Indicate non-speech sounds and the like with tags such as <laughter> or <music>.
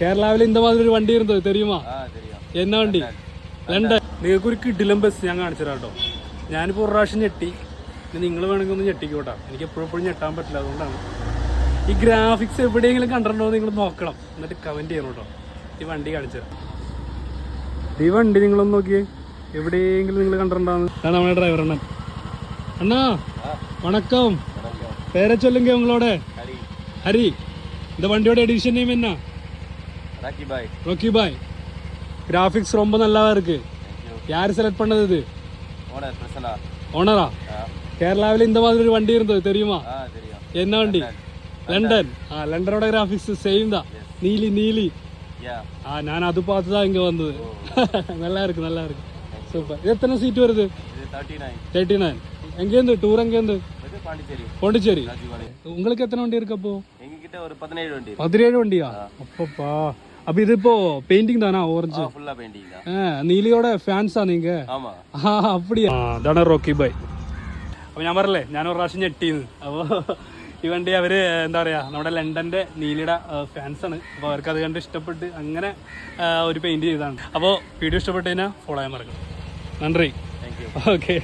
കേരളാവിൽ இந்த மாதிரி ഒരു വണ്ടി ഇരുന്നത് தெரியுமா ஆ தெரியும் என்ன വണ്ടി ലണ്ടൻ നിങ്ങൾക്ക് ഒരു കിടിലം ബസ് ഞാൻ കാണിച്ചു തരാം കേട്ടോ ഞാനിപ്പോൾ ഒരു പ്രാവശ്യം ഞെട്ടി നിങ്ങൾ വേണമെങ്കിൽ ഒന്ന് ഞെട്ടിക്കോട്ടാ എനിക്ക് എപ്പോഴും എപ്പോഴും ഞെട്ടാൻ പറ്റില്ല അതുകൊണ്ടാണ് ഈ ഗ്രാഫിക്സ് എവിടെയെങ്കിലും കണ്ടിട്ടുണ്ടോ നിങ്ങൾ നോക്കണം എന്നിട്ട് കമൻറ്റ് ചെയ്യണം കേട്ടോ ഈ വണ്ടി കാണിച്ചു തരാം ഈ വണ്ടി നിങ്ങളൊന്ന് നോക്കിയേ എവിടെയെങ്കിലും നിങ്ങൾ കണ്ടിട്ടുണ്ടാന്ന് അതാണ് നമ്മുടെ ഡ്രൈവർ അണ്ണൻ അണ്ണാ വണക്കം പേരെ ചൊല്ലുങ്ക ഉങ്ങളോടെ ஹரி ஹரி இந்த வண்டியோட எடிஷன் நேம் என்ன ராக்கி பாய் ரோக்கி பாய் கிராஃபிக்ஸ் ரொம்ப நல்லாவா இருக்கு. யார் செலக்ட் பண்ணது இது? ஓனர் பிரசனா ஓனரா கேரளாவில் இந்த மாதிரி ஒரு வண்டி இருந்தது தெரியுமா? ஆ தெரியும். என்ன வண்டி? லண்டன் ஆ லண்டனோட கிராஃபிக்ஸ் சேம் தான். நீலி நீலி. யா ஆ நான் அது பார்த்து தான் இங்கே வந்தது. <laughs> நல்லா இருக்கு நல்லா இருக்கு. சூப்பர் இது எத்தனை சீட் வருது? இது தேர்ட்டி நைன் தேர்ட்டி நைன் எங்கேருந்து? டூர் எங்கேருந்து? இது பாண்டிச்சேரி. பாண்டிச்சேரி. உங்களுக்கு எத்தனை வண்டி இருக்கு அப்போ? எங்ககிட்ட ஒரு பதினேழு வண்டி இருக்கு பதினேழு வண்டியா அப்பப்பா அப்ப இது இப்போ பெயிண்டிங் தானா ഓറഞ്ച് ஃபுல்லா பெயிண்டிங் தான் നീലിയോടെ ഫാൻസാ നീങ്ക ஆமா ആ അപ്പടിയാ അതാണ് റോക്കി ബൈ അപ്പൊ ഞാൻ പറഞ്ഞല്ലേ ഞാൻ ഒരു പ്രാവശ്യം ഞെട്ടിന്ന് അപ്പോൾ ഈ വണ്ടി അവര് എന്താ പറയാ നമ്മുടെ ലണ്ടന്റെ നീലിയുടെ ഫാൻസ് ആണ് അപ്പോൾ അവർക്ക് അത് കണ്ട് ഇഷ്ടപ്പെട്ട് അങ്ങനെ ആ, ഒരു പെയിന്റ് ചെയ്തതാണ് അപ്പോൾ വീഡിയോ ഇഷ്ടപ്പെട്ട് കഴിഞ്ഞാൽ ഫോളോ ചെയ്യാൻ മറക്കണം നന്ദി தேங்க்யூ ഓക്കെ